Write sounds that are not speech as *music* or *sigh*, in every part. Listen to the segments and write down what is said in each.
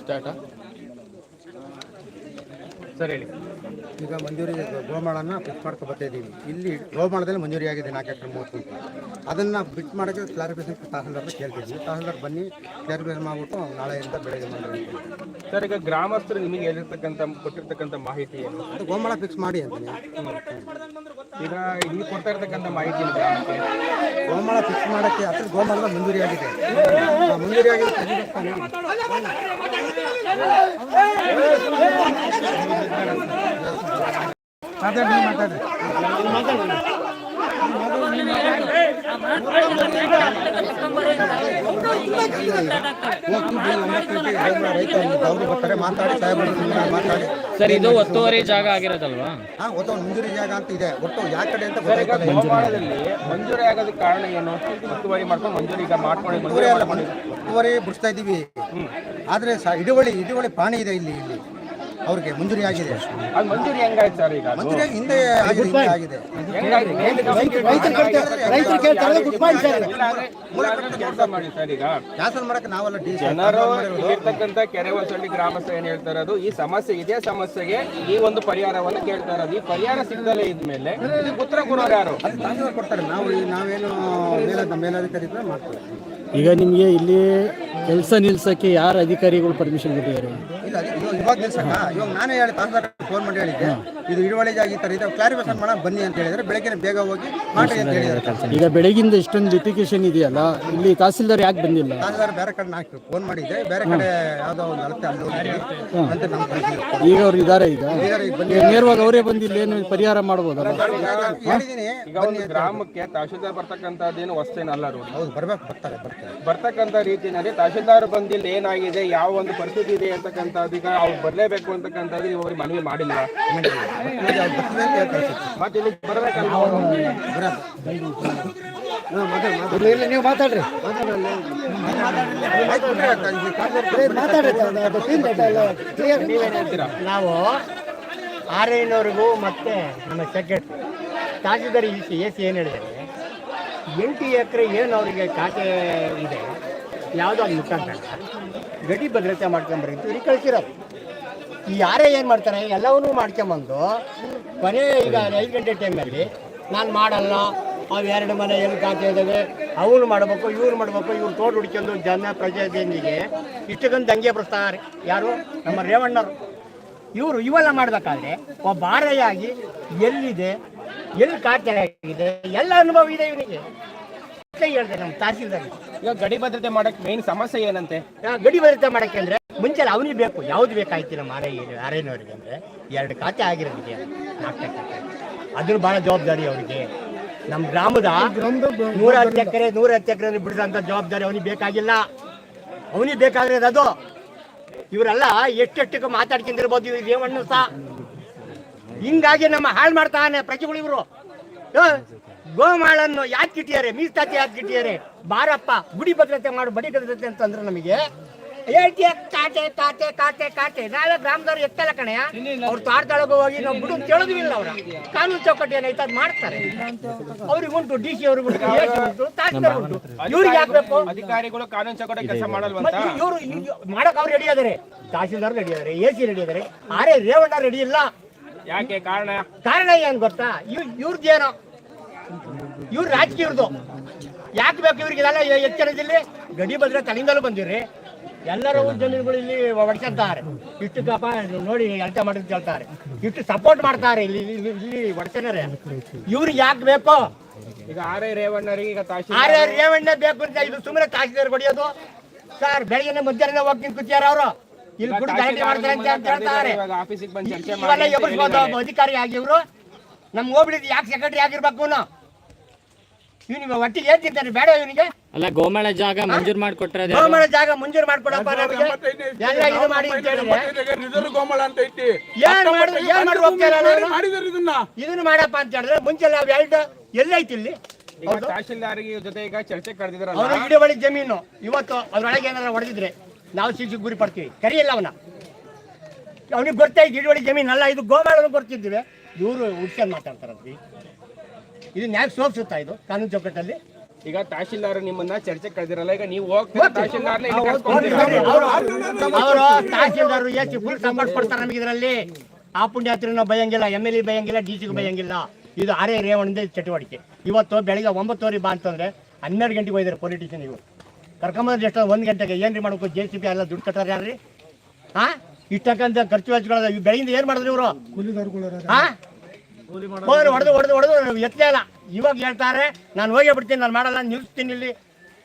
ಸ್ಟಾರ್ಟಾ? Sir ಹೇಳಿ. ಈಗ ಮಂಜೂರಿ ಗೋಮಾಳನ್ನ fix ಮಾಡ್ಕೊ ಬರ್ತಾ ಇದ್ದೀವಿ. ಇಲ್ಲಿ ಗೋಮಾಳದಲ್ಲಿ ಮಂಜೂರಿ ಆಗಿದೆ ನಾಲ್ಕು ಎಕರೆ ಮೂವತ್ತು ಗುಂಟೆ ಅದನ್ನು ಫಿಕ್ಸ್ ಮಾಡೋಕ್ಕೆ ಕ್ಲಾರಿಫಿಕೇಶನ್ ತಹಸೀಲ್ದಾರ್ ಕೇಳ್ತಿದ್ವಿ ತಹಸೀಲ್ದಾರ್ ಬನ್ನಿ ಕ್ಲಾರಿಫಿಕೇಶನ್ ಮಾಡಿಬಿಟ್ಟು ನಾಳೆಯಿಂದ ಬೆಳಗ್ಗೆ ಮಾಡಿ ಸರ್ ಈಗ ಗ್ರಾಮಸ್ಥರು ನಿಮಗೆ ಹೇಳಿರ್ತಕ್ಕಂಥ ಕೊಟ್ಟಿರ್ತಕ್ಕಂಥ ಮಾಹಿತಿ ಏನು? ಗೋಮಾಳ ಫಿಕ್ಸ್ ಮಾಡಿ ಅಂತೀನಿ ಈಗ ಇಲ್ಲಿ ಕೊಡ್ತಾ ಇರ್ತಕ್ಕಂಥ ಮಾಹಿತಿ ಗೋಮಾಳ ಫಿಕ್ಸ್ ಮಾಡೋಕ್ಕೆ ಅದ್ರ ಗೋಮಾಳದ ತೆಗಿಬೇಕು ತಾನೇ. ಮಾತಾಡ್ರಿ. ಬರ್ತಾರೆ ಮಾತಾಡಿ ಸರ್ ಇದು ಒತ್ತುವರಿ ಜಾಗ ಆಗಿರೋದಲ್ವಾ? ಹಾ ಒಂದು ಮಂಜೂರಿ ಜಾಗ ಅಂತ ಇದೆ. ಒಟ್ಟು ಯಾವ ಕಡೆ ಅಂತ ಮಂಜೂರಿ ಆಗೋದಕ್ಕೆ ಕಾರಣ ಏನು? ಒತ್ತುವರಿ ಮಾಡ್ಕೊಂಡು ಮಂಜೂರಿ ಈಗ ಮಾಡ್ಕೊಂಡು ಮಂಜೂರಿ ಅಲ್ಲ, ಬಿಡಿಸ್ತಾ ಇದ್ದೀವಿ. ಆದ್ರೆ ಇಡುವಳಿ ಇಡುವಳಿ ಪ್ರಾಣಿ ಪಾಣಿ ಇದೆ ಇಲ್ಲಿ ಇಲ್ಲಿ. ಅವ್ರಿಗೆ ಮಂಜೂರಿ ಆಗಿದೆ. ಅದು ಮಂಜೂರಿ ಹೆಂಗಾಯ್ತು ಸರ್ ಈಗ? ಮಂಜೂರಿ ಹಿಂದೆ ಆಗಿದೆ ಹಿಂದೆ ಆಗಿದೆ. ಹೆಂಗಾಯ್ತು? ರೈತರು ಕೇಳ್ತಾರೆ ಗುಡ್ ಬೈ ಸರ್ ಕೆಲಸ ಮಾಡಿ ಸರ್ ಈಗ. ಕ್ಯಾನ್ಸಲ್ ಮಾಡಕ್ಕೆ ನಾವೆಲ್ಲ ಡಿ ಜನರು ಇರ್ತಕ್ಕಂತ ಕೆರೆ ಹೊಸಳ್ಳಿ ಗ್ರಾಮಸ್ಥ ಏನ್ ಹೇಳ್ತಾ ಇರೋದು ಈ ಸಮಸ್ಯೆ ಇದೇ ಸಮಸ್ಯೆಗೆ ಈ ಒಂದು ಪರಿಹಾರವನ್ನು ಕೇಳ್ತಾ ಇರೋದು. ಈ ಪರಿಹಾರ ಸಿಗದಲೇ ಇದ್ಮೇಲೆ ಇದಕ್ಕೆ ಉತ್ತರ ಕೊಡೋರು ಯಾರು? ಕೊಡ್ತಾರೆ. ನಾವು ಈ- ನಾವೇನು ಮೇಲ ಮೇಲಾಧಿಕಾರಿ ಇದ್ರೆ ಮಾಡ್ತೀವಿ. ಈಗ ನಿಮಗೆ ಇಲ್ಲಿ ಕೆಲಸ ನಿಲ್ಸಕ್ಕೆ ಯಾರು ಅಧಿಕಾರಿಗಳು ಪರ್ಮಿಷನ್ ಕೊಟ್ಟಿದ್ದಾರೆ? ಇಲ್ಲ ಇವಾಗ ಇವಾಗ ನಿಲ್ಸಕ್ಕ ಇವಾಗ ನಾನೇ ಹೇಳಿ ತಹಸೀಲ್ದಾರ್ ಫೋನ್ ಮಾಡಿ ಹೇಳಿದ್ದೆ. ಇದು ಹಿಡುವಳಿ ಆಗಿ ಥರ ಇದೆ ಕ್ಲಾರಿಫಿಕೇಶನ್ ಮಾಡೋಣ ಬನ್ನಿ ಅಂತ ಹೇಳಿದ್ರೆ ಬೆಳಗ್ಗೆ ಬೇಗ ಹೋಗಿ ಮಾಡಿ ಅಂತ ಹೇಳಿದ್ದಾರೆ. ಕೆಲಸ ಈಗ ಬೆಳಗಿಂದ ಇಷ್ಟೊಂದು ಲಿಟಿಗೇಷನ್ ಇದೆಯಲ್ಲ ಇಲ್ಲಿ ತಹಸೀಲ್ದಾರ್ ಯಾಕೆ ಬಂದಿಲ್ಲ? ತಹಸೀಲ್ದಾರ್ ಬೇರೆ ಕಡೆ ನಾಲ್ಕು ಫೋನ್ ಮಾಡಿದ್ದೆ ಬೇರೆ ಕಡೆ ಯಾವುದೋ ಒಂದು ಅಳತೆ ಅಲ್ಲಿ ಅಂತ ನಮ್ಮ. ಈಗ ಅವ್ರು ಇದ್ದಾರೆ ಈಗ? ಈಗ ಈಗ ಬನ್ನಿ ಈಗ ನೇರವಾಗಿ ಅವರೇ ಬಂದಿಲ್ಲ ಏನು ಪರಿಹಾರ ಮಾಡ್ಬೋದಲ್ಲ? ಹೇಳಿದ್ದೀನಿ ಈಗ ಒಂದು ಗ್ರಾಮಕ್ಕೆ ತಹಶೀಲ್ದಾರ್ ಬರ್ತಕ್ಕಂಥದ್ದೇನು ವಸ್ತೇನಲ್ಲ ರೋಡ್ ಹೌದು ಬರ್ಬೇಕು ಬರ್ತಾರೆ ಬರ್ತಾರೆ. ಬರ್ತಕ್ಕಂಥ ರೀತಿಯಲ್ಲಿ ತಹಶೀಲ್ದಾರ್ ಬಂದಿಲ್ಲ ಏನಾಗಿದೆ ಯಾವ ಒಂದು ಪರಿಸ್ಥಿತಿ ಇದೆ ಅಂತಕ್ಕಂಥದ್ದು ಈಗ ಅವ್ರು ಬರಲೇಬೇಕು ಅಂತಕ್ಕಂಥದ್ದು ನೀವು ಅವ್ರಿಗೆ ಮನವಿ ಮಾಡಿಲ್ಲ. ಮತ್ತೆ ಇಲ್ಲಿ ಬರಬೇಕಲ್ಲ ನೀವು ಮಾತಾಡ್ರಿ. ನಾವು ಆರ್ ಮತ್ತೆ ಮತ್ತು ನಮ್ಮ ಸೆಕ್ರೆಟ್ರಿ ತಹಸೀಲ್ದಾರ್ ಈ ಸಿ ಎಸ್ ಏನು ಹೇಳಿದ್ದಾರೆ? ಎಂಟು ಎಕರೆ ಏನು ಅವರಿಗೆ ಖಾತೆ ಇದೆ? ಯಾವುದೋ ಅದು ಮುಖಾಂತರ ಗಡಿ ಭದ್ರತೆ ಮಾಡ್ಕೊಂಬರಿದ್ದು ಇವ್ರಿಗೆ ಕಳಿಸಿರೋದು ಈ ಯಾರೇ ಏನು ಮಾಡ್ತಾರೆ, ಎಲ್ಲವನ್ನೂ ಮಾಡ್ಕೊಂಬಂದು ಕೊನೆ ಈಗ ಐದು ಗಂಟೆ ಟೈಮಲ್ಲಿ ನಾನು ಮಾಡಲ್ಲ, ಅವು ಎರಡು ಮನೆ ಎಲ್ಲಿ ಖಾತೆ ಇದ್ದಾವೆ ಅವನು ಮಾಡಬೇಕು, ಇವ್ರು ಮಾಡಬೇಕು, ಇವ್ರು ತೋಟ ಹುಡ್ಕೊಂಡು ಜನ ಪ್ರಜೆಯೊಂದಿಗೆ ಇಷ್ಟಕ್ಕೊಂದು ದಂಗೆ ಬರ್ತಾರೆ ಯಾರು? ನಮ್ಮ ರೇವಣ್ಣರು. ಇವರು ಇವೆಲ್ಲ ಮಾಡಬೇಕಾದ್ರೆ ಒಬ್ಬ ಆಗಿ ಎಲ್ಲಿದೆ ಎಲ್ಲಿ ಖಾತೆ ಆಗಿದೆ, ಎಲ್ಲ ಅನುಭವ ಇದೆ ಇವನಿಗೆ. ಹೇಳಿದೆ ನಮ್ಮ ತಹಸೀಲ್ದಾರ್ ಇವಾಗ ಗಡಿ ಭದ್ರತೆ ಮಾಡಕ್ ಮೇನ್ ಸಮಸ್ಯೆ ಏನಂತೆ? ಗಡಿ ಭದ್ರತೆ ಮಾಡಕ್ಕೆ ಅಂದ್ರೆ ಮುಂಚೆ ಅವನಿಗೆ ಬೇಕು ಯಾವ್ದು ಬೇಕಾಯ್ತು ನಮ್ಮ ಆರೈ ಆರೈನವರಿಗೆ ಅಂದ್ರೆ. ಎರಡು ಖಾತೆ ಆಗಿರೋದಿದೆ ನಾಲ್ಕು ಖಾತೆ. ಅದ್ರ ಬಹಳ ಜವಾಬ್ದಾರಿ ಅವರಿಗೆ. ನಮ್ಮ ಗ್ರಾಮದ ನೂರ ಹತ್ತು ಎಕರೆ ನೂರ ಹತ್ತು ಎಕರೆ ಬಿಡಿದಂತ ಜವಾಬ್ದಾರಿ ಅವನಿಗೆ ಬೇಕಾಗಿಲ್ಲ. ಅವನಿಗೆ ಬೇಕಾಗಿರೋದು ಅದು. ಇವರೆಲ್ಲ ಎಷ್ಟೆಷ್ಟಕ್ಕೆ ಮಾತಾಡ್ಕೊಂಡಿರ್ಬೋದು ಇವ್ರು ದೇವಣ್ಣು ಸಹ. ಹಿಂಗಾಗಿ ನಮ್ಮ ಹಾಳು ಮಾಡ್ತಾನೆ ಪ್ರತಿಗಳು ಇವರು. ಗೋಮಾಳನ್ನು ಯಾಕೆ ಗಿಟ್ಟಿಯಾರೆ ಮೀಸ್ತಾತಿ ಯಾಕೆ ಗಿಟ್ಟಿಯಾರೆ ಬಾರಪ್ಪ ಗುಡಿ ಭದ್ರತೆ ಮಾಡು ಬಡಿ ಭದ್ರತೆ ಅಂತಂದ್ರೆ ನಮಗೆ ಹೇಳ್ತೀಯ? ಕಾಟೆ ಕಾಟೆ ಕಾಟೆ ಕಾಟೆ. ನಾಳೆ ಗ್ರಾಮದವ್ರು ಎತ್ತಲ್ಲ ಕಣೆಯ ಅವ್ರು ತೋಟದೊಳಗೆ ಹೋಗಿ ನಾವು ಬಿಡು ಕೇಳೋದು ಇಲ್ಲ ಅವ್ರ. ಕಾನೂನು ಚೌಕಟ್ಟು ಏನೈತೆ ಅದು ಮಾಡ್ತಾರೆ. ಅವ್ರಿಗೆ ಉಂಟು ಡಿ ಸಿ ಅವ್ರಿಗೆ ಉಂಟು ಸಿ ಉಂಟು ಇವ್ರಿಗೆ ಹಾಕ್ಬೇಕು ಅಧಿಕಾರಿಗಳು ಕಾನೂನು ಚೌಕಟ್ಟು ಕೆಲಸ ಮಾಡಲ್ವಂತ? ಇವರು ಮಾಡಕ್ ಅವ್ರು ರೆಡಿ ಆದರೆ ತಹಸೀಲ್ದಾರ್ ರೆಡಿ ಆದರೆ ಎ ಸಿ ರೆಡಿ ಆದರೆ ಆರೇ ರೇವಣ್ಣ ರೆಡಿ ಇಲ್ಲ. ಯಾಕೆ ಕಾರಣ? ಕಾರಣ ಏನ್ ಗೊತ್ತಾ? ಇವ್ ಇವ್ರದ್ದೇನೋ ಇವ್ರ ರಾಜಕೀಯವ್ರದ್ದು ಯಾಕೆ ಬೇಕು ಇವ್ರಿಗೆಲ್ಲ ಎಚ್ಚರದಲ್ಲಿ ಗಡಿ ಬದ್ರೆ ತಳಿಂದಲೂ ಬಂದಿರಿ ಎಲ್ಲರೂ ಜನಗಳು ಇಲ್ಲಿ ಒಡ್ಸಂತಾರೆ ಇಷ್ಟು ಪಾಪ ನೋಡಿ ಅಳತೆ ಮಾಡಿದ್ ಹೇಳ್ತಾರೆ. ಇಷ್ಟು ಸಪೋರ್ಟ್ ಮಾಡ್ತಾರೆ ಇಲ್ಲಿ ಇಲ್ಲಿ- ಇಲ್ಲಿ ಒಡ್ಸನರೆ ಇವ್ರಿಗೆ ಯಾಕೆ ಬೇಕು? ಈಗ ಆರ್ ರೇವಣ್ಣರಿಗೆ ಈಗ ತಾಸ ಆರೇ ರೇವಣ್ಣ ಬೇಕು ಅಂತ ಇದು ಸುಮ್ಮನೆ ತಹಸೀಲ್ದಾರ್ ಹೊಡಿಯೋದು. ಸರ್ ಬೆಳಗ್ಗೆ ಮಧ್ಯಾಹ್ನ ಹೋಗ್ತೀನಿ ಕೂತಿಯಾರ ಅವರು. ಇಲ್ಲಿ ಕುಡಿ ಗಲಾಟೆ ಮಾಡ್ತಾರೆ ಅಂತ ಹೇಳ್ತಾರೆ. ಆಫೀಸಿಗೆ ಬಂದು ಚರ್ಚೆ ಇವೆಲ್ಲ ಎಬ್ಬರಿಸ್ಬೋದು ಅಧಿಕಾರಿ ಆಗಿ ಇವರು. ನಮ್ಗೆ ಹೋಗ್ಬಿಡಿದ್ ಯಾಕೆ ಸೆಕ್ರೆಟರಿ ಆಗಿರ್ಬೇಕು ಇವನಿಗೆ ಒಟ್ಟಿಗೆ ಏನ್ ತಿಂತಾನೆ ಬೇಡ ಇವನಿಗೆ. ಅಲ್ಲ ಗೋಮಾಳ ಜಾಗ ಮಂಜೂರು ಮಾಡಿಕೊಟ್ರೆ ಗೋಮಾಳ ಜಾಗ ಮಂಜೂರು ಮಾಡ್ಕೊಡಪ್ಪ ನಮಗೆ. ಎಲ್ಲ ಇದು ಮಾಡಿ ಅಂತ ಹೇಳಿದ್ರೆ ರಿಸರ್ವ್ ಗೋಮಾಳ ಅಂತ ಐತಿ. ಏನ್ ಮಾಡಿದ್ರು ಏನ್ ಮಾಡಿದಾರೆ ಇದನ್ನ. ಇದನ್ನ ಮಾಡಪ್ಪ ಅಂತ ಹೇಳಿದ್ರೆ ಮುಂಚೆ ನಾವು ಎರಡು ಎಲ್ಲೈತಿ ಇಲ್ಲಿ? ಈಗ ತಹಶೀಲ್ದಾರ್ಗೆ ಜೊತೆ ಈಗ ಚರ್ಚೆ ಕರೆದಿದ್ರಲ್ಲ? ಅವನು ಹಿಡಿವಳಿ ಜಮೀನು. ಇವತ್ತು ಅದ್ರೊಳಗೆ ಏನಾರ ಹೊಡೆದಿದ್ರೆ ನಾವು ಶಿಕ್ಷೆ ಗುರಿ ಪಡ್ತೀವಿ. ಕರಿಯಲ್ಲ ಅವನ. ಅವನಿಗೆ ಗೊತ್ತಾಯ್ತು ಹಿಡಿವಳಿ ಜಮೀನು ಅಲ್ಲ ಇದು ಗೋಮಾಳನ ಗೊತ್ತಿದ್ವಿ ಇವರು ಉಡ್ಸ್ಕೊಂಡು ಮಾತಾಡ್ತಾರಲ್ರಿ. ಇದು ನ್ಯಾಕ್ ಸೋಪ್ಸುತ್ತಾ ಇದು? ಕಾನೂನು ಚೌಕಟ್ಟಲ್ಲಿ? ಈಗ ತಹಶೀಲ್ದಾರ್ ನಿಮ್ಮನ್ನ ಚರ್ಚೆ ಕರೆದಿರಲ್ಲ ಈಗ ನೀವು ಹೋಗ್ತೀರಾ ತಹಶೀಲ್ದಾರ್ನ ಇಲ್ಲಿ ಕರ್ಸ್ಕೊಂತೀರಾ? ಅವರು ತಹಸೀಲ್ದಾರ್ ಎಸ್ ಫುಲ್ ಸಪೋರ್ಟ್ ಕೊಡ್ತಾರೆ ನಮಗೆ ಇದರಲ್ಲಿ. ಆ ಪುಣ್ಯಾತ್ರಿನ ಭಯಂಗಿಲ್ಲ ಎಂ ಎಲ್ ಎ ಭಯಂಗಿಲ್ಲ ಡಿ ಸಿಗೂ ಭಯಂಗಿಲ್ಲ ಇದು ಆರೆ ರೇವಣದ ಚಟುವಟಿಕೆ. ಇವತ್ತು ಬೆಳಿಗ್ಗೆ ಒಂಬತ್ತುವರೆ ಬಾ ಅಂತಂದ್ರೆ ಹನ್ನೆರಡು ಗಂಟೆಗೆ ಹೋಗಿದ್ದಾರೆ ಪೊಲಿಟಿಷಿಯನ್ ಇವರು ಕರ್ಕೊಂಬಂದ್ರೆ ಎಷ್ಟು ಒಂದು ಗಂಟೆಗೆ ಏನ್ರಿ ಮಾಡ್ಬೇಕು? ಜೆ ಸಿ ಪಿ ಎಲ್ಲ ದುಡ್ಡು ಕಟ್ಟಾರ ಯಾರ್ರಿ? ಹಾ ಇಷ್ಟಕ್ಕಂತ ಖರ್ಚು ವೆಚ್ಚಗಳ ಬೆಳಗಿಂದ ಏನ್ ಮಾಡಿದ್ರಿ ಇವರು? ಹಾ ಹೋದ್ರೆ ಹೊಡೆದು ಹೊಡೆದು ಹೊಡೆದು ಎತ್ತಲೇ ಅಲ್ಲ. ಇವಾಗ ಹೇಳ್ತಾರೆ ನಾನು ಹೋಗೇ ಬಿಡ್ತೀನಿ ನಾನು ಮಾಡಲ್ಲ ನಿಲ್ಲಿಸ್ತೀನಿ ಇಲ್ಲಿ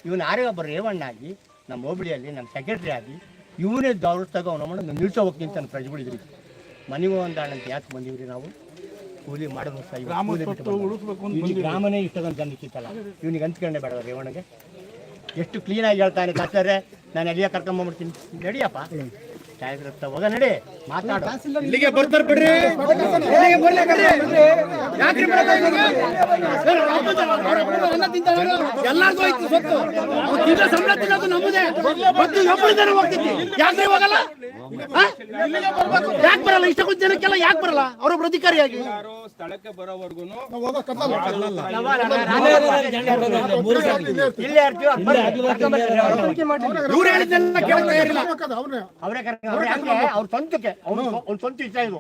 ಇವನು ಯಾರೇ ಒಬ್ಬ ರೇವಣ್ಣಾಗಿ ನಮ್ಮ ಹೋಬಳಿಯಲ್ಲಿ ನಮ್ಮ ಸೆಕ್ರೆಟರಿ ಆಗಿ ಇವನೇ ದೌರ್ತಾಗ ಅವನು ಮಾಡಿ ನಾನು ನಿಲ್ಸೋ ಹೋಗ್ತೀನಿ ಅಂತ ಪ್ರಜೆಗಳಿದ್ರಿ ಮನೆಗೂ ಒಂದು ಅಂತ ಯಾಕೆ ಬಂದಿವ್ರಿ ನಾವು? ಕೂಲಿ ಮಾಡೋದು ಗ್ರಾಮನೇ ಇಷ್ಟೊಂದು ಜನ ಇವನಿಗೆ ಅಂತ್ಕೊಂಡೆ ಬೇಡ ರೇವಣ್ಣಗೆ. ಎಷ್ಟು ಕ್ಲೀನಾಗಿ ಹೇಳ್ತಾನೆ ಕಾಸ್ತಾರೆ ನಾನು ಎಲ್ಲಿಯ ಕರ್ಕೊಂಬಂದ್ಬಿಡ್ತೀನಿ ನಡಿಯಪ್ಪ. ಛಾಯಾಗ್ರಸ್ತ ಹೋಗ ನಡಿ. ಮಾತಾಡು. ಇಲ್ಲಿಗೆ ಬರ್ತಾರೆ ಬಿಡ್ರಿ. ಎಲ್ಲಾರ್ಗೂ ತಿಂದ ಸಂಬಳ ತಿನ್ನೋದು ನಮ್ಮದೇ. ಮತ್ತು ಯಾಕೆ ಹೋಗಲ್ಲ? ಯಾಕೆ ಬರಲ್ಲ? ಇಷ್ಟಕ್ಕೊಂದು ಜನಕ್ಕೆಲ್ಲ ಯಾಕೆ ಬರಲ್ಲ? ಅವ್ರ ಅಧಿಕಾರಿಯಾಗಿ ಯಾರು ಸ್ಥಳಕ್ಕೆ ಬರೋವರೆಗೂ ಅವ್ರು ಸ್ವಂತಕ್ಕೆ? ಅವ್ನ ಅವ್ನ ಸ್ವಂತ ಇಷ್ಟ ಇದು.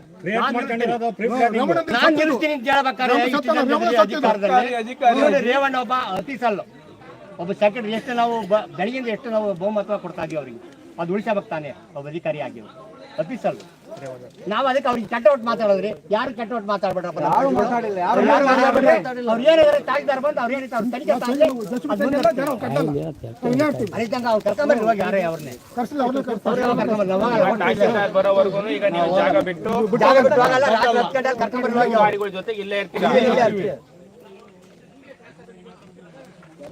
ನಾನ್ ನಿಲ್ಲಿಸ್ತೀನಿ- ಅಂತ ಹೇಳ್ಬೇಕಾದ್ರೆ ರೇವಣ್ಣ ಒಬ್ಬ ಅತಿ ಸಲ್ಲು. ಒಬ್ಬ ಸೆಕ್ರೆಟರಿ ಎಷ್ಟು ನಾವು ಬೆಳಗಿಂದ ಎಷ್ಟು ನಾವು ಬಹುಮತ ಕೊಡ್ತಾ ಇದೀವಿ ಅವ್ರಿಗೆ. ಅದು ಉಳಿಸಬೇಕು ತಾನೆ ಒಬ್ಬ ಅಧಿಕಾರಿ ಆಗಿ ಅಪ್ಪಿಸಲ್ ನಾವ್ ಅದಕ್ಕೆ ಅವ್ರಿಗೆ ಕೆಟ್ಟ ಒಟ್ಟು ಮಾತಾಡೋದ್ರಿ. ಯಾರು ಕೆಟ್ಟ ಒಟ್ಟು ಮಾತಾಡ್ಬೇಡ್ರಪ್ಪ ಯಾರು ಮಾತಾಡಿಲ್ಲ ಯಾರು ಅವ್ರು ಏನಿದ್ದಾರೆ ತಾಯಿದಾರ ಬಂದು ಅವ್ರು ಏನಿತ್ತು ಅವ್ರು ತನಿಖೆ ತಾಂದ್ರೆ ಅದ್ ಮುಂದೆ ಅಲ್ಲಿ ತನಕ ಅವ್ರು ಕರ್ಕೊಂಬರ್ರಿ ಇವಾಗ ಯಾರೇ ಅವ್ರನ್ನೇ ಅವ್ರನ್ನ ಕರ್ಕೊಂಬರ್ರಿ ಇಲ್ಲೇ ಇರ್ತೀವಿ ಬರೋವರೆಗೂ ನೀವು ಜಾಗ ಬಿಟ್ಟು ಜಾಗ ಬಿಟ್ಟು ಹೋಗಲ್ಲ, ರಾತ್ರಿ ಹತ್ತು ಗಂಟೆಗೆ ಕರ್ಕೊಂಬರ್ರಿ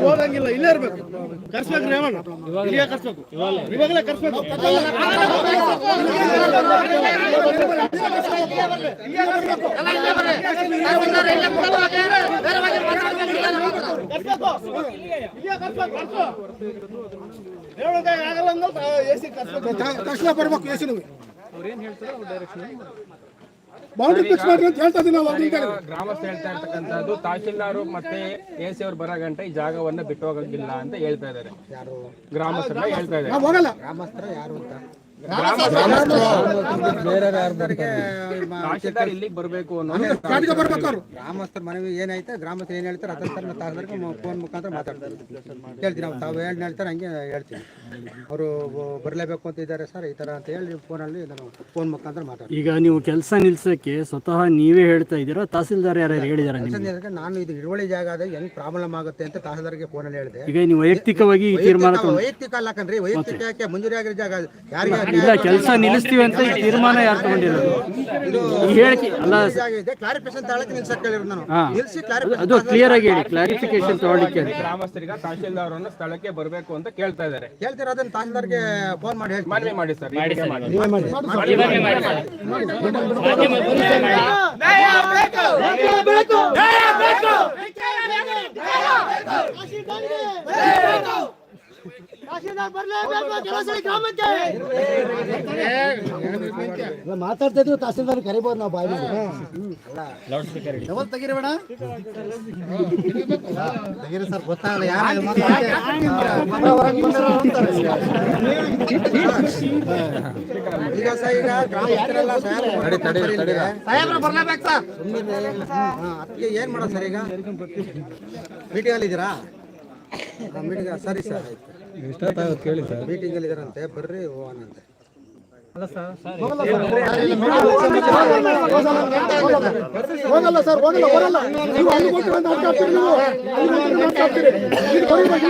ಹೋಗಂಗಿಲ್ಲ ಇಲ್ಲೇ ಇರ್ಬೇಕು. ಕರ್ಸ್ಬೇಕು ರೇವಣ್ಣ ಇಲ್ಲಿಗೆ ಕರ್ಸ್ಬೇಕು ಇವಾಗಲೇ ಕರ್ಸ್ಬೇಕು ಕರ್ಸ್ಲ ಬರ್ಬೇಕು ಎಸಿ ಬೌಂಡ್ರಿ ಫಿಕ್ಸ್ ಮಾಡ್ರಿ ಅಂತ ಹೇಳ್ತಾ ಇದೀವಿ ನಾವು ಈಗ ಗ್ರಾಮಸ್ಥ ಹೇಳ್ತಾ ಇರ್ತಕ್ಕಂಥದ್ದು ತಹಶೀಲ್ದಾರು ಮತ್ತೆ ಎ ಸಿ ಅವ್ರು ಬರೋ ಗಂಟೆ ಈ ಜಾಗವನ್ನ ಬಿಟ್ಟು ಹೋಗಂಗಿಲ್ಲ ಅಂತ ಹೇಳ್ತಾ ಇದ್ದಾರೆ. ಗ್ರಾಮಸ್ಥರ ಹೇಳ್ತಾ ಇದ್ದಾರೆ. ಹೋಗಲ್ಲ. ಗ್ರಾಮಸ್ಥರ ಯಾರು ಅಂತ? ಇಲ್ಲಿಗೆ ಬರಬೇಕು ಅನ್ನೋದು ಗಾಡಿಗೆ ಬರ್ಬೇಕು ಅವ್ರು. ಗ್ರಾಮಸ್ಥರ ಮನವಿ ಏನೈತೆ ಗ್ರಾಮಸ್ಥರು ಏನ್ ಹೇಳ್ತಾರೆ? ನಾವು ತಾಸರಿಗೆ ಫೋನ್ ಮುಖಾಂತರ ಮಾತಾಡ್ತಾರೆ. ಹೇಳ್ತೀನಿ ನಾವು. ತಾವು ಏನ್ ಹೇಳ್ತಾರೆ ಹಂಗೆ ಹೇಳ್ತೀನಿ ಅವರು ಬರಲೇಬೇಕು ಅಂತ ಇದ್ದಾರೆ ಸರ್. ಈ ತರ ಅಂತ ಹೇಳಿ ಫೋನಲ್ಲಿ ಅಲ್ಲಿ ಫೋನ್ ಮುಖಾಂತರ ಮಾತಾಡ್ತೀನಿ ಈಗ ನೀವು ಕೆಲಸ ನಿಲ್ಸಕ್ಕೆ ಸ್ವತಃ ನೀವೇ ಹೇಳ್ತಾ ಇದೀರ ತಹಸೀಲ್ದಾರ್ ಯಾರು ಹೇಳಿದಾರೆ ನಿಮ್ಗೆ? ನಾನು ಇದು ಹಿಡುವಳಿ ಜಾಗ ಆದಾಗ ಹೆಂಗ್ ಪ್ರಾಬ್ಲಮ್ ಆಗುತ್ತೆ ಅಂತ ತಹಸೀಲ್ದಾರ್ಗೆ ಫೋನಲ್ಲಿ ಹೇಳಿದೆ. ಈಗ ನೀವು ವೈಯಕ್ತಿಕವಾಗಿ ವೈಯಕ್ತಿಕ ವೈಯಕ್ತಿಕ ಅಲ್ಲ ಕಣ್ರಿ. ವೈಯಕ್ತಿಕ ಮುಂಜಾನೆ ಮಂಜೂರಿ ಆಗಿರೋ ಜಾಗ ಯಾರಿಗೆ ಇಲ್ಲ ಕೆಲಸ ನಿಲ್ಲಿಸ್ತೀವಿ ಅಂತ ಈ ತೀರ್ಮಾನ ಯಾರು ತಗೊಂಡಿರೋದು? ಈ ಹೇಳಿಕೆ ಅಲ್ಲ ಅದು ಕ್ಲಿಯರ್ ಆಗಿ ಹೇಳಿ ಕ್ಲಾರಿಫಿಕೇಶನ್ ತಗೊಳ್ಳಿಕ್ಕೆ ಅಂತ. ಗ್ರಾಮಸ್ಥರಿಗೆ ತಹಶೀಲ್ದಾರ್ ಸ್ಥಳಕ್ಕೆ ಬರಬೇಕು ಅಂತ ಕೇಳ್ತಾ ಇದ್ದಾರೆ. ಹೇಳ್ತೀರಾ ಅದನ್ನ ತಹಶೀಲ್ದಾರ್ಗೆ ಫೋನ್ ಮಾಡಿ ಮನವಿ ಮಾಡಿ ಸರ್. ಮಾಡಿ ಸರ್. ಮಾತಾಡ್ತಾ ಇದ್ವಿ ತಹಸೀಲ್ದಾರ್ ಕರಿಬೋದು ನಾವು ಬಾಯಿ ಡಬಲ್ ತೆಗಿರಿ ಬೇಡ ತೆಗೀರಿ ಸರ್ ಗೊತ್ತಾಗಲ್ಲ ಯಾರು ಈಗ ಸರ್ ಈಗ ಗ್ರಾಮಸ್ಥರೆಲ್ಲ ಸಾಹೇಬ್ರು ಬರ್ಲೇಬೇಕು ಸರ್ ಅದಕ್ಕೆ ಏನ್ ಮಾಡೋದು ಸರ್ ಈಗ ಮೀಟಿಂಗ್ ಅಲ್ಲಿ ಇದ್ದೀರಾ ಸರಿ ಸರ್ ಆಯ್ತು ಮೀಟಿಂಗ್ ಅಲ್ಲಿ ಇದಾರಂತೆ ಬರ್ರಿ ಹೋಗೋಣಂತೆ ಹೋಗಲ್ಲ ಸರ್ ಹೋಗಲ್ಲ ಬರಲ್ಲ ನೀವು ಅಲ್ಲಿ ಕೊಟ್ಟು ಬಂದು ನೀವು ಕೊಟ್ಟು. ಇಲ್ಲಿ ಬರೀಬೇಕು,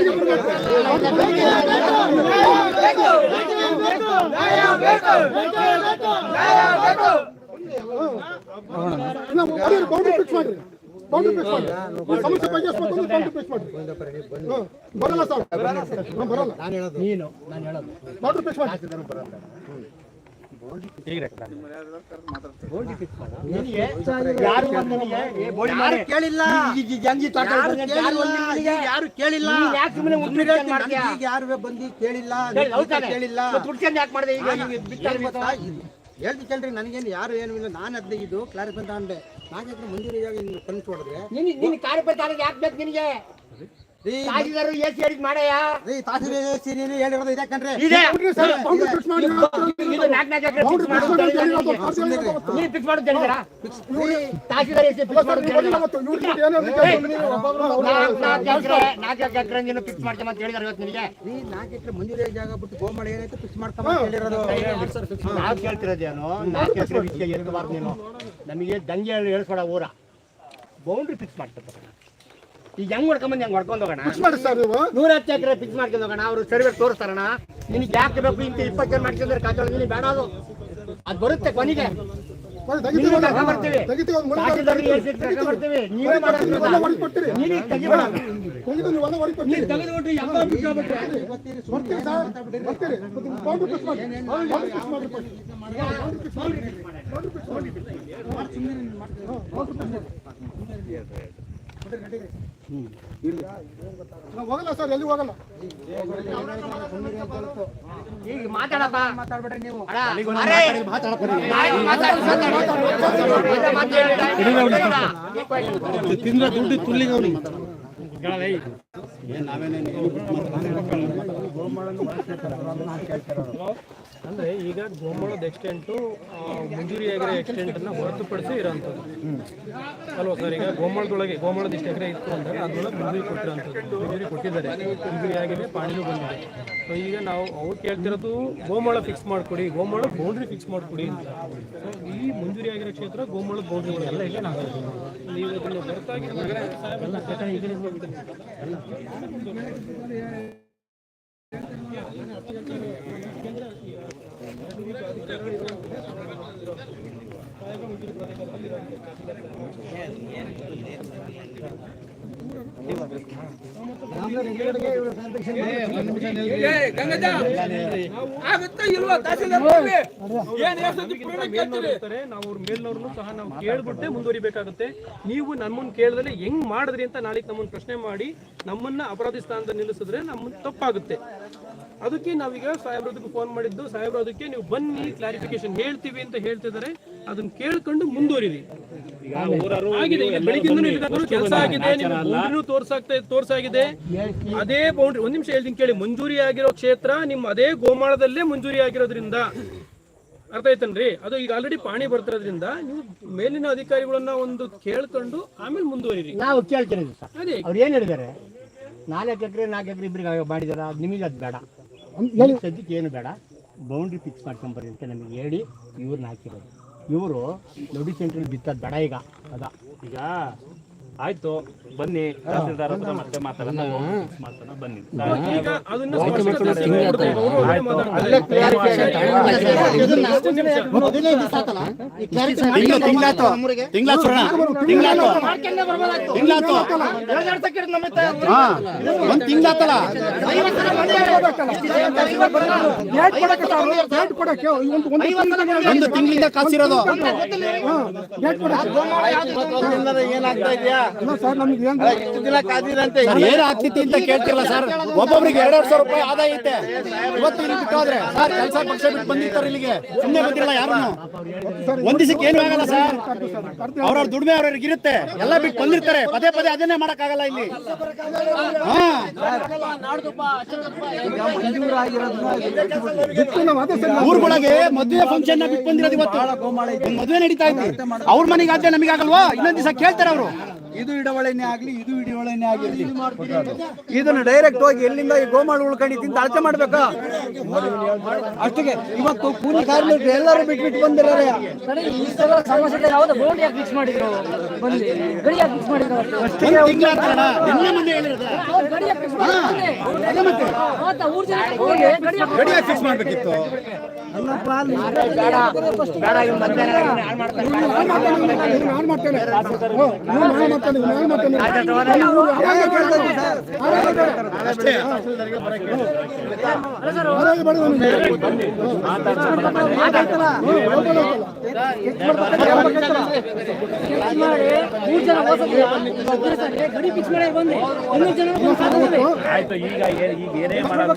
ಬರ್ಬೇಕು. fix ಮಾಡ್ರಿ ಬೌಂಡ್ರಿ ಮಾಡಿ. ಸಮಸ್ಯೆ ಬಗೆಹರಿಸ್ಬೇಕು ಅಂದ್ರೆ ಬೌಂಡ್ರಿ ಫಿಕ್ಸ್ ಮಾಡಿ. ಬರಲ್ಲ ಸರ್. ಬರಲ್ಲ ನಾನು ಹೇಳೋದು. ನೀನು ನಾನು ಹೇಳೋದು. ಬೌಂಡ್ರಿ ಫಿಕ್ಸ್ ಮಾಡಿ. ಯಾರು. ಕೇಳಿಲ್ಲ? ಯಾರು ಬಂದು ಯಾರು ಕೇಳಿಲ್ಲ? ಕೇಳಿಲ್ಲ ಯಾಕೆ ಮಾಡಿದೆ? ಈಗ ನೀವು ಬಿಟ್ಟಾಗ ಏನ್ ಹೇಳ್ತಿ ಕೇಳ್ರಿ ನನಗೇನು ಯಾರು ಏನು ಇಲ್ಲ. ನಾನು ಅದ್ದೆ ಇದು ಕ್ಲಾರಿಫೈ ತಗೊಂಡೆ ಅಂದೆ. ನಾಲ್ಕು ಎಕರೆ ಮಂಜೂರಿ ಜಾಗ ಹಿಂಗೆ ಕನ್ಸು ಹೊಡೆದ್ರೆ ನಿನ್ ನಿನ್ ಕಾರ್ಯಕರ್ತ ಯಾಕೆ ಬೇಕು ನಿನಗೆ? ಎಸ್ ಹೇಳಿದ್ ಮಾಡಯ್ಯ ರೀ ಹೇಳಿರೋದು ಇದೆ ಕಣ್ರಿ? ಇದೆ. ಅಂತ ನೀನು ಫಿಕ್ಸ್ ಮಾಡೋದು ಹೇಳಿದಾರಾ? ಎಸ್ ಫಿಕ್ಸ್ ಮಾಡೋದು ನಾಲ್ಕು ಎಕರೆ ನೀನು ಫಿಕ್ಸ್ ಅಂತ ಇವತ್ತು ನಿನಗೆ? ರೀ ನಾಲ್ಕು ಎಕರೆ ಮಂಜೂರಿ ಜಾಗ ಬಿಟ್ಟು ಗೋಮಾಳ ಏನಾಯ್ತು ಫಿಕ್ಸ್ ಹೇಳಿರೋದು. ನಾವು ಕೇಳ್ತಿರೋದೇನು ನಾಲ್ಕು ಎಕರೆ ವಿಷಯ ಎತ್ತಬಾರ್ದು ನೀನು. ನಮಗೆ ದಂಗೆ ಹೇಳ್ಕೊಡ ಊರ. ಬೌಂಡ್ರಿ ಫಿಕ್ಸ್ ಮಾಡ್ತಾರೆ ಈಗ ಹೆಂಗ್ ಹೊಡ್ಕೊಂಬಂದು ಹೆಂಗ್ ಹೊಡ್ಕೊಂಡು ಹೋಗೋಣ? ಫಿಕ್ಸ್ ಮಾಡಿ ಸರ್ ನೀವು. ನೂರ ಹತ್ತು ಎಕರೆ ಫಿಕ್ಸ್ ಮಾಡ್ಕೊಂಡು ಹೋಗೋಣ ಅವ್ರು ಸರ್ವೆ ತೋರಿಸ್ತಾರಣ. ನಿನಗೆ ಯಾಕೆ ಬೇಕು ಇಂತ ಇಪ್ಪತ್ತು ಜನ ಮಾಡ್ಕೊಂಡ್ರೆ ಕಾಚೋಳ ನೀನು ಬೇಡ ಅದು. ಅದು ಬರುತ್ತೆ ಕೊನೆಗೆ. ಬರ್ತೀವಿ. ಹೋಗಲ್ಲ ಸರ್ ಎಲ್ಲಿ ಹೋಗಲ್ಲ. ಈಗ ಮಾತಾಡಪ್ಪ. ಮಾತಾಡ್ಬೇಡ್ರಿ ನೀವು. ತಿಂದ್ರೆ ದುಡ್ಡು ತುಲ್ಲಿಗೆ ಅವ್ನಿಗೆ. ಅಂದ್ರೆ ಈಗ ಗೋಮಳದ ಎಕ್ಸ್ಟೆಂಟು ಮುಂಜೂರಿ ಆಗಿರೋ ಎಕ್ಸ್ಟೆಂಟನ್ನು ಹೊರತುಪಡಿಸಿ ಇರೋಂಥದ್ದು. ಅಲ್ವಾ ಸರ್? ಈಗ ಗೋಮಳದೊಳಗೆ ಗೋಮಳದ ಇಷ್ಟು ಎಕರೆ ಇತ್ತು ಅಂದಾಗ ಅದರೊಳಗೆ ಮುಂಜೂರಿ ಕೊಟ್ಟಿರೋಂಥದ್ದು. ಮುಂಜೂರಿ ಕೊಟ್ಟಿದ್ದಾರೆ. ಮುಂಜೂರಿ ಆಗಿದೆ, ಪಾಣಿನೂ ಬಂದಿದೆ. ಸೊ ಈಗ ನಾವು ಅವ್ರು ಕೇಳ್ತಿರೋದು ಗೋಮಳ ಫಿಕ್ಸ್ ಮಾಡಿಕೊಡಿ ಗೋಮಳ ಬೌಂಡ್ರಿ ಫಿಕ್ಸ್ ಮಾಡಿಕೊಡಿ ಅಂತ. ಸೊ ಈ ಮುಂಜೂರಿ ಆಗಿರೋ ಕ್ಷೇತ್ರ ಗೋಮಾಳದ ಬೌಂಡ್ರಿ ಎಲ್ಲ ಈಗ ನಾವು ನೀವು ಅದನ್ನು ಹೊರತಾಗಿ ನಾವು ಅವ್ರ ಮೇಲ್ನವ್ರನ್ನು ಸಹ ನಾವು ಕೇಳ್ಬಿಟ್ಟೆ ಮುಂದುವರಿಬೇಕಾಗುತ್ತೆ. ನೀವು ನಮ್ಮನ್ನ ಕೇಳಿದ್ರೆ ಹೆಂಗ್ ಮಾಡಿದ್ರಿ ಅಂತ ನಾಳೆ ನಮ್ಮನ್ನ ಪ್ರಶ್ನೆ ಮಾಡಿ ನಮ್ಮನ್ನ ಅಪರಾಧಿ ಸ್ಥಾನದಲ್ಲಿ ನಿಲ್ಲಿಸಿದ್ರೆ ನಮ್ಮ ತಪ್ಪಾಗುತ್ತೆ. ಅದಕ್ಕೆ ನಾವೀಗ ಸಾಹೇಬ್ರದಕ್ಕೆ ಫೋನ್ ಮಾಡಿದ್ದು ಸಾಹೇಬ್ರ ಅದಕ್ಕೆ ನೀವು ಬನ್ನಿ ಕ್ಲಾರಿಫಿಕೇಶನ್ ಹೇಳ್ತೀವಿ ಅಂತ ಹೇಳ್ತಿದ್ದಾರೆ. ಅದನ್ನ ಕೇಳ್ಕೊಂಡು ಮುಂದುವರಿರಿ. ಆಗಿದೆ ಈಗ ಕೆಲಸ ಆಗಿದೆ ನಿಮ್ಗೆ ತೋರ್ಸಾಗ್ತಾ ತೋರ್ಸಾಗಿದೆ. ಅದೇ ಬೌಂಡ್ರಿ ಒಂದ್ ನಿಮಿಷ ಹೇಳ್ತೀನಿ ಕೇಳಿ ಮಂಜೂರಿ ಆಗಿರೋ ಕ್ಷೇತ್ರ ನಿಮ್ಮ ಅದೇ ಗೋಮಾಳದಲ್ಲೇ ಮಂಜೂರಿ ಆಗಿರೋದ್ರಿಂದ. ಅರ್ಥ ಆಯ್ತನ್ರಿ? ಅದು ಈಗ ಆಲ್ರೆಡಿ ಪಾಣಿ ಬರ್ತಿರೋದ್ರಿಂದ ನೀವು ಮೇಲಿನ ಅಧಿಕಾರಿಗಳನ್ನ ಒಂದು ಕೇಳ್ಕೊಂಡು ಆಮೇಲೆ ಮುಂದುವರಿರಿ. ನಾವು ಕೇಳ್ತೀನಿ ಸರ್. ಅದೇ. ಅವ್ರು ಏನು ಹೇಳಿದ್ದಾರೆ? ನಾಲ್ಕು ಎಕರೆ ನಾಲ್ಕು ಎಕರೆ ಇಬ್ಬರಿಗೆ ಮಾಡಿದಾರ ನಿಮಗೆ ಅದು ಬೇಡ. ಸದ್ಯಕ್ಕೆ ಏನು ಬೇಡ. ಬೌಂಡ್ರಿ ಫಿಕ್ಸ್ ಮಾಡ್ಕೊಂಬರ್ರಿ ಅಂತ ನಮಗೆ ಹೇಳಿ ಇವ್ರನ್ನ ಹಾಕಿರೋದು. ಇವರು ದೊಡ್ಡ ಸೆಂಟ್ರಲ್ಲಿ ಬಿತ್ತದ ಬೇಡ ಈಗ. ಅದ. ಈಗ ಆಯ್ತು ಬನ್ನಿ. ತಹಸೀಲ್ದಾರ್ ಹತ್ರ ಮತ್ತೆ ಮಾತಾಡೋಣ. ಮಾತಾಡೋಣ. ಬನ್ನಿ. ಒಂದ್ ತಿಂಗಳಾತಲ್ಲ? ತಿಂಗಳಿಂದ ಕಾಸಿರೋದು. ಏನಾಗ್ತಾ ಇದೆಯಾ ಇಲ್ಲ ಸರ್ ನಮ್ಗೆ ಏನು ಎಷ್ಟು ದಿನ ಕಾದಿರಂತೆ ಸರ್ ಏನ್ ಆಗ್ತಿತ್ತು ಅಂತ ಕೇಳ್ತಿರಲ್ಲ ಸರ್? ಒಬ್ಬೊಬ್ರಿಗೆ ಎರಡೆರಡು ಸಾವಿರ ರೂಪಾಯಿ ಆದಾಯ ಐತೆ. ಇವತ್ತು ಇಲ್ಲಿ ಬಿಟ್ಟಾದ್ರೆ ಸರ್ ಕೆಲಸ ಪಕ್ಷ ಬಿಟ್ಟು ಬಂದಿರ್ತಾರೆ ಇಲ್ಲಿಗೆ. ಸುಮ್ಮನೆ ಬಂದಿರಲ್ಲ ಯಾರನ್ನು? ಒಂದ್ ದಿವಸಕ್ಕೆ ಏನು ಆಗಲ್ಲ ಸರ್? ಅವ್ರವ್ರ ದುಡಿಮೆ ಅವ್ರವ್ರಿಗೆ ಇರುತ್ತೆ. ಎಲ್ಲ ಬಿಟ್ಟು ಬಂದಿರ್ತಾರೆ. ಪದೇ ಪದೇ ಅದನ್ನೇ ಮಾಡಕ್ಕಾಗಲ್ಲ ಇಲ್ಲಿ. ಊರುಗಳಿಗೆ ಮದುವೆ ಫಂಕ್ಷನ್ ಬಿಟ್ಟು ಬಂದಿರೋದು ಇವತ್ತು. ಮದುವೆ ನಡೀತಾ ಇತ್ತು ಅವ್ರ ಮನೆಗೆ ಆದ್ರೆ ನಮಗಾಗಲ್ವಾ? ಇನ್ನೊಂದ್ ದಿವಸ ಕೇಳ್ತಾರೆ ಅವರು. ಇದು ಇಡವಳಿನೇ ಆಗ್ಲಿ ಇದು ಇಡವಳಿ ಆಗಿರಲಿ ಇದನ್ನ ಡೈರೆಕ್ಟ್ ಹೋಗಿ ಎಲ್ಲಿಂದ ಈ ಗೋಮಾಳ ಉಳ್ಕೊಂಡು ತಿಂದು ಅಳತೆ ಮಾಡ್ಬೇಕಾ? ಅಷ್ಟಿಗೆ ಇವತ್ತು ಕೂಲಿ ಕಾರ್ಮಿಕರು ಎಲ್ಲರೂ ಬಿಟ್ಬಿಟ್ಟು ಬಂದಿದ್ದಾರೆ. ಗಡಿಯಾಗಿ ಫಿಕ್ಸ್ ಮಾಡ್ಬೇಕಿತ್ತು. ಗಡಿ ಫಿಕ್ಸ್ ಮಾಡಿ ಬಂದೆ ಇನ್ನೂರು ಜನ ಆಯ್ತು ಈಗ ಈಗ ಏನೇ ಮಾಡೋದು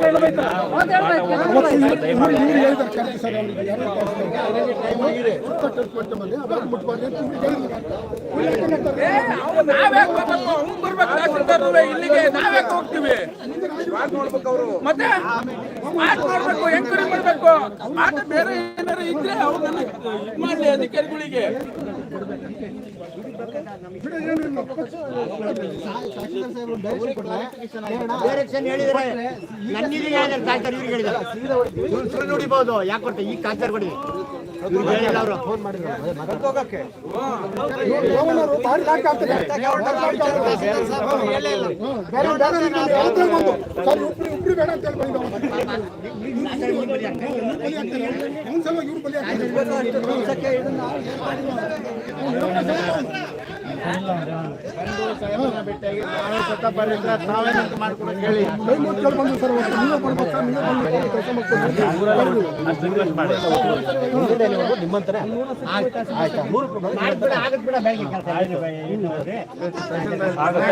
ತಹಸೀಲ್ದಾರ್ರು ಇಲ್ಲಿಗೆ ನಾವ್ಯಾಕೆ ಹೋಗ್ತೀವಿ ಮತ್ತೆ ಮಾತು ಮಾಡ್ಬೇಕು ಎಂಕ್ವೈರಿ ಮಾಡ್ಬೇಕು ಮಾತು ಬೇರೆ ಏನಾರು ಇದ್ರೆ ಅವ್ರನ್ನ ಮಾಡ್ಲಿ ಅಧಿಕಾರಿಗಳಿಗೆ ನುಡಿಬೋದು ಯಾಕೆ ಕೊಡ್ತಾರೆ ಈಗ ಕಾಯ್ತಾರೆ ಕೊಡಿ ಫೋನ್ ಮಾಡಿದ್ರು ಅವ್ನು. ಇವ್ರು ಬಲಿ ಬಂದು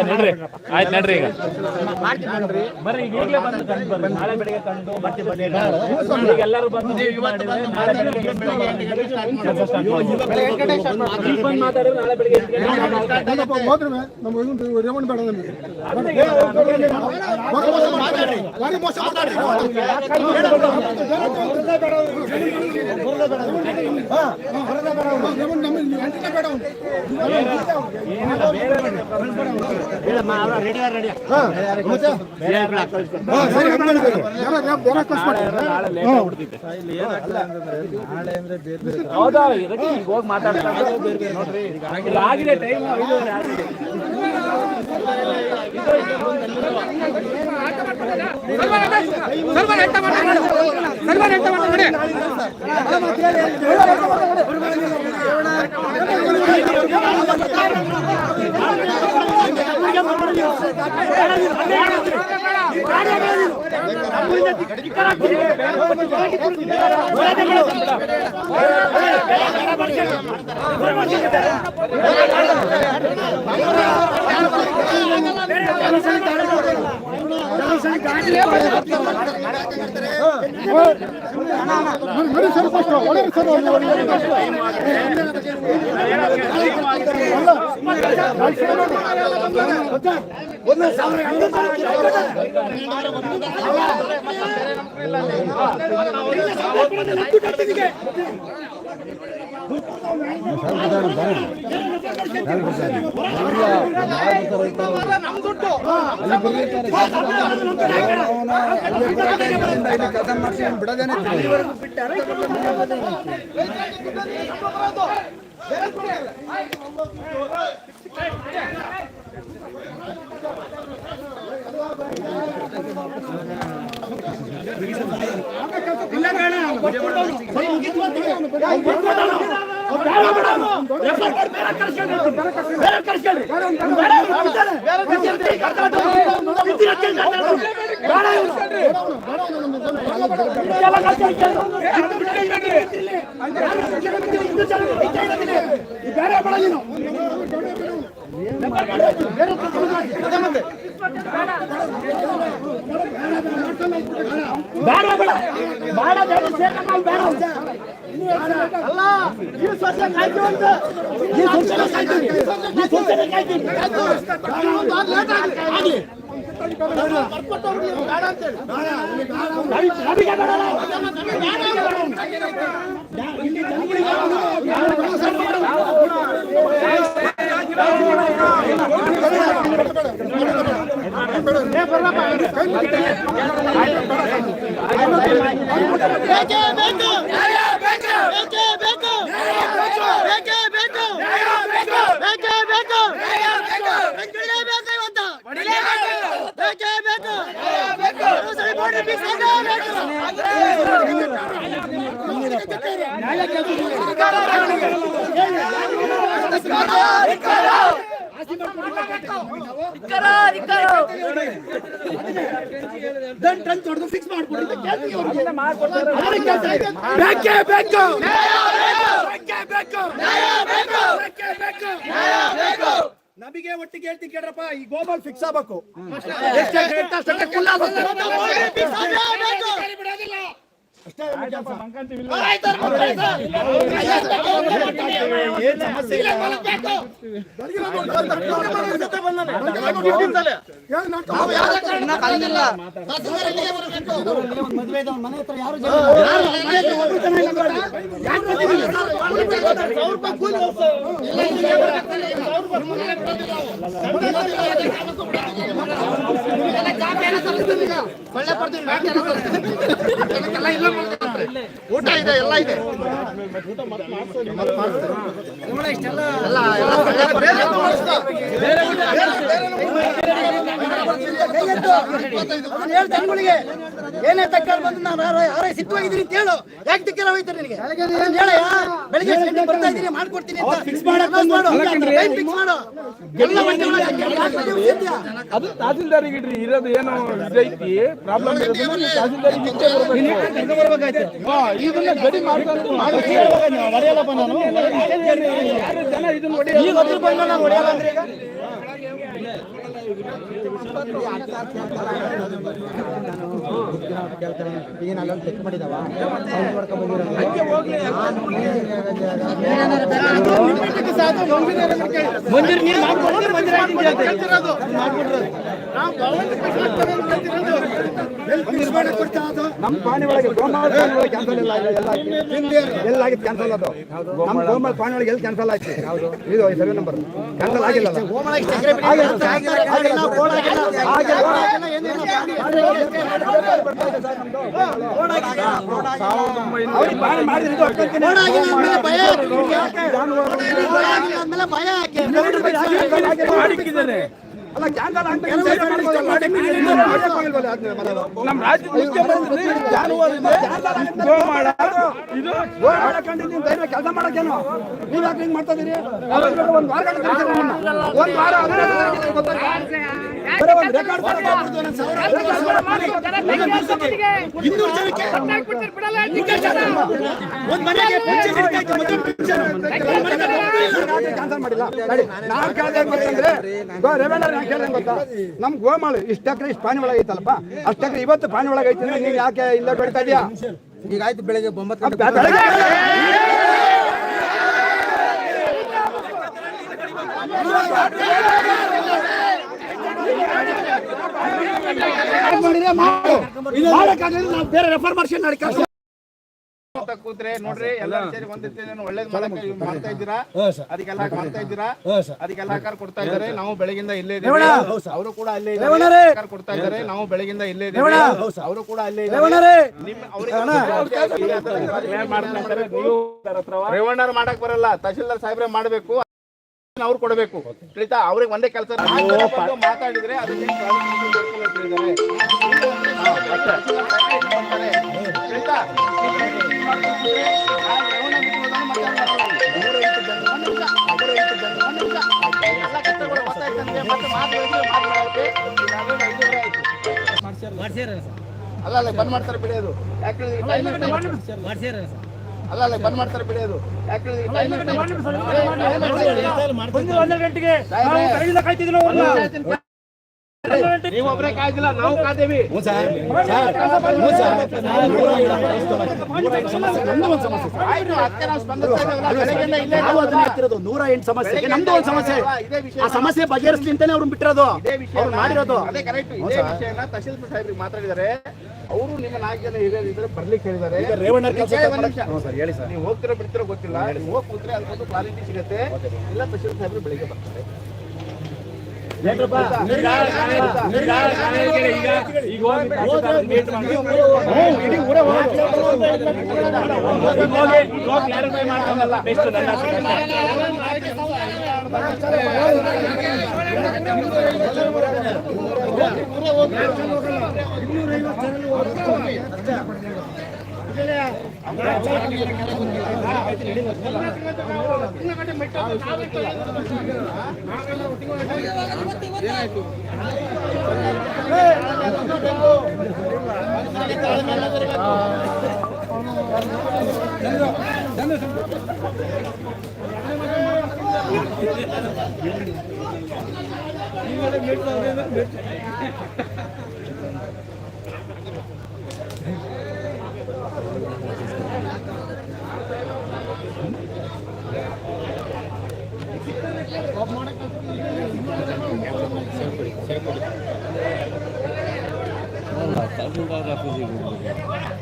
ನೀವೇ ಆಯ್ತು ನಡ್ರಿ ಈಗ ಬರ್ರಿ ಈಗಲೇ ಬಂದು ಕಂಡು ಬರ್ರಿ ನಾಳೆ ಬೆಳಿಗ್ಗೆ ಕಂಡು ಮತ್ತೆ ಬನ್ನಿ ಈಗ ಎಲ್ಲರೂ ಬಂದು ನಾಳೆ ಬೆಳಿಗ್ಗೆ ಮಾತಾಡಿದ್ರೆ ನಾಳೆ ಬೆಳಿಗ್ಗೆ ಎಂಟು ಗಂಟೆಗೆ ಏನಪ್ಪ ಹೋದ್ರೆ ನಮ್ಮ ಇವ್ನು ರೇವಣ್ಣ ಬೇಡ ನಮಗೆ ಭಾರಿ ಮೋಸ ಮಾಡ್ತಾರೆ. ಹಾ, ಹಾ, ರೇವಣ್ಣ ನಮಗೆ ನೀವು ಎಂಟನೇ ಬೇಡ ಅವ್ನು. ರೆಡಿ ರೆಡಿ ಹಾ, ಸರಿ, ಹಂಗ್ ಮಾಡಿದ್ದಾರೆ. ಜನ ಜನ- ಜನ ಕಳ್ಸ್ಬಿಡಿ. ಹೌದಾ ಇದಕ್ಕೆ ಈಗ ಹೋಗಿ ಮಾತಾಡ್ತಾರೆ ನೋಡ್ರಿ ಈಗ ಆಗಿದೆ ಟೈಮ್ ఇక్కడ *laughs* *laughs* ಆಗಿದೆ ಸಲ್ಮಾನ್ ಬಿಡದೇನೆ ಬೇರೆ ಬಡಲಿನ ಬೇಡ ಬೇಡ ಬೇಡ ಬೇಡ ಸೇರಮ್ಮ ಬೇಡ ಅಲ್ಲ ಈ ಸ್ವಚ್ಛ ಕಾಯ್ತು ಅಂತ ಈ ಸ್ವಚ್ಛ ಕಾಯ್ತು ಈ ಸ್ವಚ್ಛ ಕಾಯ್ತು ಲೇಟ್ ಆಗಲಿ ಆಗಲಿ ಇಲ್ಲಿ ಜನಗಳಿಗೆ ಬೇಕೇ ಬೇಕೇ ಬೇಕು ನಮಗೆ ಒಟ್ಟಿಗೆ ಹೇಳ್ತೀನಿ ಕೇಳ್ರಪ್ಪ ಈ ಗೋಬಲ್ ಫಿಕ್ಸ್ ಆಗ್ಬೇಕು. ಎಷ್ಟೇ ರೇಟ್ ಊಟ ಇದೆ ಎಲ್ಲ ಇದೆ. ಏನೇ ತಕ್ಕಾರು ಬಂದು ನಾನು ಯಾರೋ ಅಂತ ಹೇಳು ಯಾಕೆ ಹೋಯ್ತಾರೆ ನಿನಗೆ ಹೇಳಯ್ಯ ಬೆಳಿಗ್ಗೆ ಸಂಜೆ ಬರ್ತಾ ಇದ್ದೀನಿ ಮಾಡ್ಕೊಡ್ತೀನಿ ಅಂತ ಫಿಕ್ಸ್ ಮಾಡು ಟೈಮ್ ಫಿಕ್ಸ್ ಮಾಡು ಎಲ್ಲ ಒಂದೇ ಒಳಗೆ ಯಾಕೆ ನೀವು ಸಿದ್ಧ? ಅದು ತಹಸೀಲ್ದಾರಿಗೆ ಇಡ್ರಿ ಇರೋದು ಏನೋ ಇದೈತಿ ಪ್ರಾಬ್ಲಮ್ ತಹಸೀಲ್ದಾರಿಗೆ ಇಷ್ಟೇ ಬರ್ಬೇಕು ಇದನ್ನ ಗಡಿ ಮಾಡ್ಕೊಂಡು ಮಾಡಿ. ಹೊಡೆಯಲ್ಲಪ್ಪ ನಾನು. ಈಗ ಹತ್ತು ಬಂದು ನಾನು ಹೊಡೆಯಲ್ಲ ಅಂದ್ರೆ ಈಗ? ಈಗ ನಾವೆಲ್ಲ ಚೆಕ್ ಮಾಡಿದಾವ ಅವ್ನು ಮಾಡ್ಕೊಂಡ್ ಬಂದಿರೋದು. ಮಂದಿರ ನೀರು ಮಾಡ್ಕೊಂಡು ಮಂದಿರ ನಮ್ಮ ಪಾಣಿ ಒಳಗೆ ಗೋಮಾಳ ಕ್ಯಾನ್ಸಲ್ ಇಲ್ಲ ಎಲ್ಲ ಆಗಿತ್ತು ಕ್ಯಾನ್ಸಲ್ ಅದು. ನಮ್ಮ ಗೋಮಾಳ ಪಾಣಿ ಒಳಗೆ ಎಲ್ಲಿ ಕ್ಯಾನ್ಸಲ್ ಆಯ್ತು? ಇದು ಸರ್ವೆ ನಂಬರ್ ಕ್ಯಾನ್ಸಲ್ ಆಗಿಲ್ಲ ಮಾಡಿಕ್ಕಿದ್ದಾರೆ ಅಲ್ಲ ನಮ್ಮ ರಾಜ್ಯದ ಮುಖ್ಯಮಂತ್ರಿ ಜಾನುವಾರು ಗೋಮಾಳ ಇದು ಕೆಲಸ ಮಾಡಕ್ಕೇನು? ನೀವು ಯಾಕೆ ಹಿಂಗ್ ಮಾಡ್ತಾ ಇದೀರಿ? ಒಂದು ವಾರ ಒಂದು ವಾರ ಗೊತ್ತಾಯ್ತಾ? ಬರೀ ಗೋಮಾಳ ಒಂದ್ ಮನೆಗೆ ಮಾಡಿಲ್ಲ? ಕೇಳ್ದೆ ಗೊತ್ತಂದ್ರೆ ಏನ್ ಗೊತ್ತಾ? ನಮ್ ಗೋಮಾಳು ಇಷ್ಟ ಎಕರೆ ಇಷ್ಟು ಪಾನಿ ಒಳಗೆ ಐತಲ್ಲಪ್ಪ? ಅಷ್ಟು ಎಕರೆ ಇವತ್ತು ಪಾನಿ ಒಳಗೆ ಐತಿ ನೀನ್ ಯಾಕೆ ಇಲ್ಲ ಬೆಳಿತಾ ಇದೀಯಾ? ಈಗ ಆಯ್ತು ಬೆಳಗ್ಗೆ ಒಂಬತ್ತು ಬೆಳಗ್ಗೆ ಮಾಡಿದ್ರೆ ಮಾಡು. ಮಾಡಕ್ಕಾಗಲ್ಲ ನಾವು ಬೇರೆ ರೆಫರ್ ಮಾಡ್ಸಿ ನಾಳೆ ಕೆಲಸ ಕೂತ್ರೆ ನೋಡ್ರಿ ಎಲ್ಲರೂ ಸೇರಿ ಒಂದಿರ್ತೇನೆ ಒಳ್ಳೇದ್ ಮಾಡಕ್ಕೆ ಮಾಡ್ತಾ ಇದ್ದೀರಾ? ಅದಕ್ಕೆಲ್ಲ ಮಾಡ್ತಾ ಇದ್ದೀರಾ? ಅದಕ್ಕೆಲ್ಲ ಆಕಾರ ಕೊಡ್ತಾ ಇದ್ದಾರೆ. ನಾವು ಬೆಳಗಿಂದ ಇಲ್ಲೇ ಇದ್ದೀವಿ. ಅವರು ಕೂಡ ಅಲ್ಲೇ ಇದ್ದಾರೆ. ಆಕಾರ ಕೊಡ್ತಾ ಇದ್ದಾರೆ. ನಾವು ಬೆಳಗಿಂದ ಇಲ್ಲೇ ಇದ್ದೀವಿ. ಅವರು ಕೂಡ ಅಲ್ಲೇ ಇದ್ದಾರೆ. ನಿಮ್ಮ ಅವ್ರಿಗೆ ರೇವಣ್ಣರು ಮಾಡಕ್ ಬರಲ್ಲ. ತಹಶೀಲ್ದಾರ್ ಸಾಹೇಬ್ರೆ ಮಾಡ್ಬೇಕು. ಅವ್ರು ಕೊಡಬೇಕು. ತಿಳಿತಾ ಅವ್ರಿಗೆ ಒಂದೇ ಕೆಲಸ. ಮಾತಾಡಿದ್ರೆ ಅದಕ್ಕೆ ತಿಳಿತಾ ಅಲ್ಲ ಅಲ್ಲ ಬಂದ್ ಮಾಡ್ತಾರೆ ಬಿಡಿ ಅದು ಅಲ್ಲ ಅಲ್ಲ ಬಂದ್ ಮಾಡ್ತಾರೆ ಬಿಡಿ ಅದು ಯಾಕೆ ಗಂಟೆಗೆ ನಾವು ಕಡೆಯಿಂದ ನಾವು ನೀವು ಒಬ್ಬರೇ ಕಾಯ್ದಿಲ್ಲ ನಾವು ಕಾದೇವಿ ನೂರ ಎಂಟು ಸಮಸ್ಯೆ ನಮ್ದು ಒಂದು ಸಮಸ್ಯೆ. ಆ ಸಮಸ್ಯೆ ಬಗೆಹರಿಸ್ಲಿ ಅಂತಾನೆ ಅವ್ರನ್ನ ಬಿಟ್ಟಿರೋದು ಅವ್ರು ಮಾಡಿರೋದು. ಅದೇ ಕರೆಕ್ಟ್ ಇದೇ ವಿಷಯನ ತಹಶೀಲ್ದಾರ್ ಸಾಹೇಬ್ರಿಗೆ ಮಾತಾಡಿದ್ದಾರೆ. ಅವರು ನಿಮ್ಮ ನಾಲ್ಕು ಜನ ಹಿರಿಯರು ಇದ್ರೆ ಬರ್ಲಿಕ್ಕೆ ಹೇಳಿದ್ದಾರೆ. ರೇವಣ್ಣ ಕೆಲಸ ಹೇಳಿ ಸರ್ ನೀವು ಹೋಗ್ತಿರೋ ಬಿಡ್ತಿರೋ ಗೊತ್ತಿಲ್ಲ. ನೀವು ಹೋಗಿ ಕೂತ್ರೆ ಅದಕ್ಕೊಂದು ಕ್ವಾಲಿಟಿ ಸಿಗುತ್ತೆ. ಇಲ್ಲ ತಹಶೀಲ್ ಸಾಹೇಬ್ರು ಬೆಳಿಗ್ಗೆ ಬರ್ತಾರೆ. ಕ್ಲಾರಿಫೈ ಮಾಡ್ತಾನಲ್ಲ ಬೆಸ್ಟ್ ನನ್ನ मेट 不能把他喝醉了不能